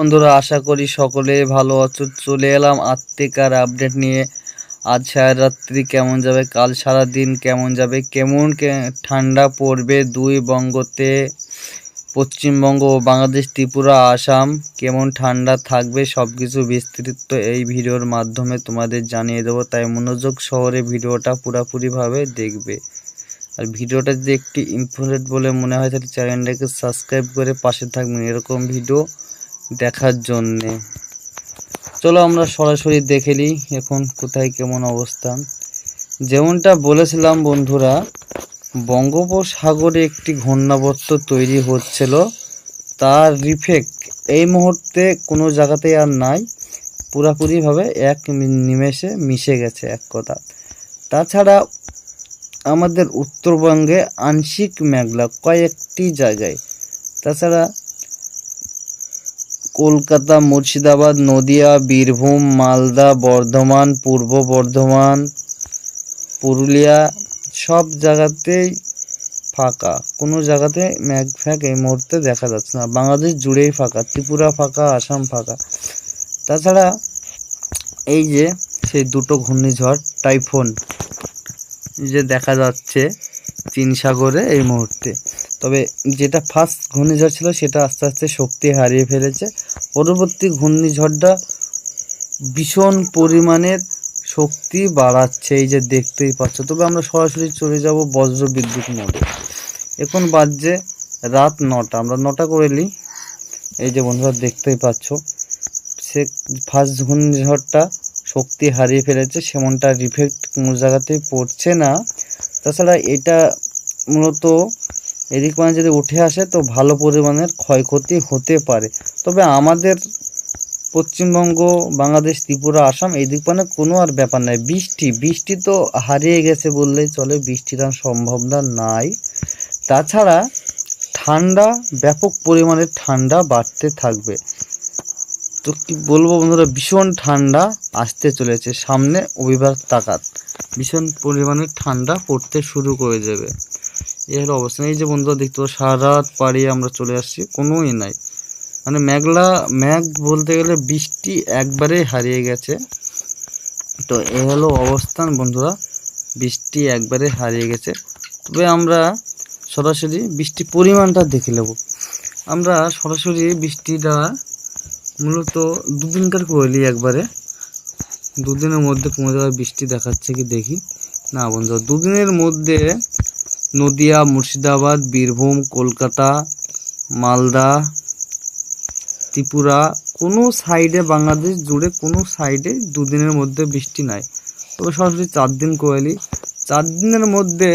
বন্ধুরা, আশা করি সকলে ভালো আছো। চলে এলাম আত্মিকার আপডেট নিয়ে। আজ সারা রাত্রি কেমন যাবে? কাল সারা দিন কেমন যাবে? কেমন ঠান্ডা পড়বে? দুই বঙ্গতে পশ্চিমবঙ্গ ও বাংলাদেশ, ত্রিপুরা, আসাম, কেমন ঠান্ডা থাকবে? সব কিছু বিস্তৃত এই ভিডিওর মাধ্যমে তোমাদের জানিয়ে দেবো। তাই মনোযোগ শহরে ভিডিওটা পুরোপুরিভাবে দেখবে। আর ভিডিওটা যদি একটি ইম্পর্টেন্ট বলে মনে হয়, তাহলে চ্যানেলটাকে সাবস্ক্রাইব করে পাশে থাকবেন। এরকম ভিডিও দেখার জন্যে। চলো আমরা সরাসরি দেখে নিই এখন কোথায় কেমন অবস্থান। যেমনটা বলেছিলাম বন্ধুরা, বঙ্গোপসাগরে একটি ঘূর্ণাবর্ত তৈরি হচ্ছিল। তার রিফেক্ট এই মুহূর্তে কোনো জায়গাতেই আর নাই। পুরাপুরিভাবে এক নিমেষে মিশে গেছে এক কথা। তাছাড়া আমাদের উত্তরবঙ্গে আংশিক মেঘলা কয়েকটি জায়গায়। তাছাড়া কলকাতা, মুর্শিদাবাদ, নদিয়া, বীরভূম, মালদা, বর্ধমান, পূর্ব বর্ধমান, পুরুলিয়া, সব জায়গাতেই ফাঁকা। কোনো জায়গাতে ম্যাগ ফ্যাক এই মুহূর্তে দেখা যাচ্ছে না। বাংলাদেশ জুড়েই ফাঁকা, ত্রিপুরা ফাঁকা, আসাম ফাঁকা। তাছাড়া এই যে সেই দুটো ঘূর্ণিঝড়, টাইফুন, যে দেখা যাচ্ছে চীন সাগরে এই মুহূর্তে। তবে যেটা ফার্স্ট ঘূর্ণিঝড় ছিল সেটা আস্তে আস্তে শক্তি হারিয়ে ফেলেছে। পরবর্তী ঘূর্ণিঝড়টা ভীষণ পরিমাণের শক্তি বাড়াচ্ছে, এই যে দেখতেই পাচ্ছ। তবে আমরা সরাসরি চলে যাব বজ্র বিদ্যুৎ মোডে। এখন বাজছে রাত নটা। আমরা নটা করে নিই এই যে বন্ধুরা, দেখতেই পাচ্ছ। সে ফার্স্ট ঘূর্ণিঝড়টা শক্তি হারিয়ে ফেলেছে, সেমনটা রিফেক্ট কোনো জায়গাতেই পড়ছে না। তাছাড়া এটা মূলত এদিক মানে যদি উঠে আসে তো ভালো পরিমাণের ক্ষয়ক্ষতি হতে পারে। তবে আমাদের পশ্চিমবঙ্গ, বাংলাদেশ, ত্রিপুরা, আসাম এই দিক মানে কোনো আর ব্যাপার নাই বৃষ্টি বৃষ্টি তো হারিয়ে গেছে বললেই চলে, বৃষ্টির আর সম্ভাবনা নাই। তাছাড়া ঠান্ডা, ব্যাপক পরিমাণে ঠান্ডা বাড়তে থাকবে। তো কি বলব বন্ধুরা, ভীষণ ঠান্ডা আসতে চলেছে। সামনে অভিভাবক তাকাত, ভীষণ পরিমাণে ঠান্ডা পড়তে শুরু করে যাবে এই হলো অবস্থা। এই যে বন্ধুরা দেখতে পাচ্ছ সারা রাত পাড়িয়ে আমরা চলে আসছি, কোনোই নাই। মানে মেঘলা, মেঘ বলতে গেলে বৃষ্টি একবারে হারিয়ে গেছে। তো এ হলো অবস্থান বন্ধুরা, বৃষ্টি একবারে হারিয়ে গেছে। তবে আমরা সরাসরি বৃষ্টি পরিমাণটা দেখে নেব। আমরা সরাসরি বৃষ্টিটা মূলত দুদিনকার করলি একবারে। দুদিনের মধ্যে কোনো জায়গায় বৃষ্টি দেখাচ্ছে কি দেখি না বন্ধুরা। দুদিনের মধ্যে নদিয়া, মুর্শিদাবাদ, বীরভূম, কলকাতা, মালদা, ত্রিপুরা, কোনো সাইডে বাংলাদেশ জুড়ে কোনো সাইডে দুদিনের মধ্যে বৃষ্টি নাই। তবে সরাসরি চার দিন কোয়ালি চার দিনের মধ্যে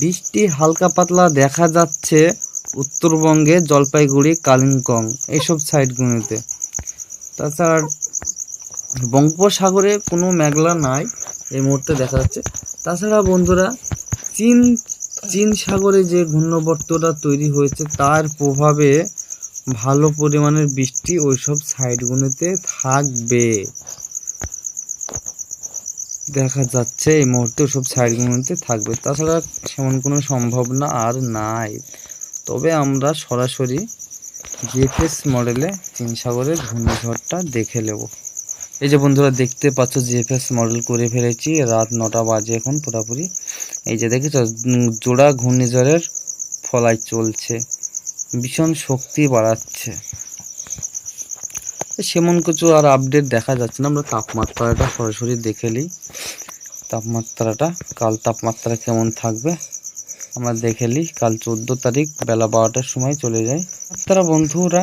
বৃষ্টি হালকা পাতলা দেখা যাচ্ছে উত্তরবঙ্গে জলপাইগুড়ি, কালিম্পং এইসব সাইডগুলিতে তাছাড়া বঙ্গোপসাগরে কোনো মেঘলা নাই এই মুহূর্তে দেখা যাচ্ছে। তাছাড়া বন্ধুরা, চীন চীন সাগরে যে ঘূর্ণবর্তটা তৈরি হয়েছে, তার প্রভাবে ভালো পরিমাণের বৃষ্টি ওইসব সাইডগুলোতে থাকবে। দেখা যাচ্ছে এই মুহূর্তে ওসব সাইডগুলোতে থাকবে। তাছাড়া সেমন কোনো সম্ভাবনা আর নাই। তবে আমরা সরাসরি জিএফএস মডেলে চীন সাগরের ঘূর্ণিঝড়টা দেখে নেব। এই যে বন্ধুরা দেখতে পাচ্ছ জিএফএস মডেল করে ফেলেছি। রাত নটা বাজে এখন পুরোপুরি। এই যে দেখেছ জোড়া ঘূর্ণিঝড়ের ফলাই চলছে। ভীষণ শক্তি বাড়াচ্ছে। সেমন কিছু আর আপডেট দেখা যাচ্ছে না। আমরা তাপমাত্রাটা সরাসরি দেখে নিই। তাপমাত্রাটা, কাল তাপমাত্রা কেমন থাকবে? আমরা দেখে নিই, কাল চোদ্দ তারিখ বেলা বারোটার সময় চলে যায়। তারা বন্ধুরা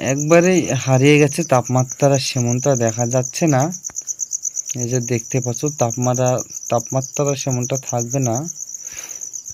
একবারেই হারিয়ে গেছে তাপমাত্রা সেমনটা দেখা যাচ্ছে না। এই যে দেখতে পাচ্ছ, তাপমাত্রা তাপমাত্রা সেমনটা থাকবে না।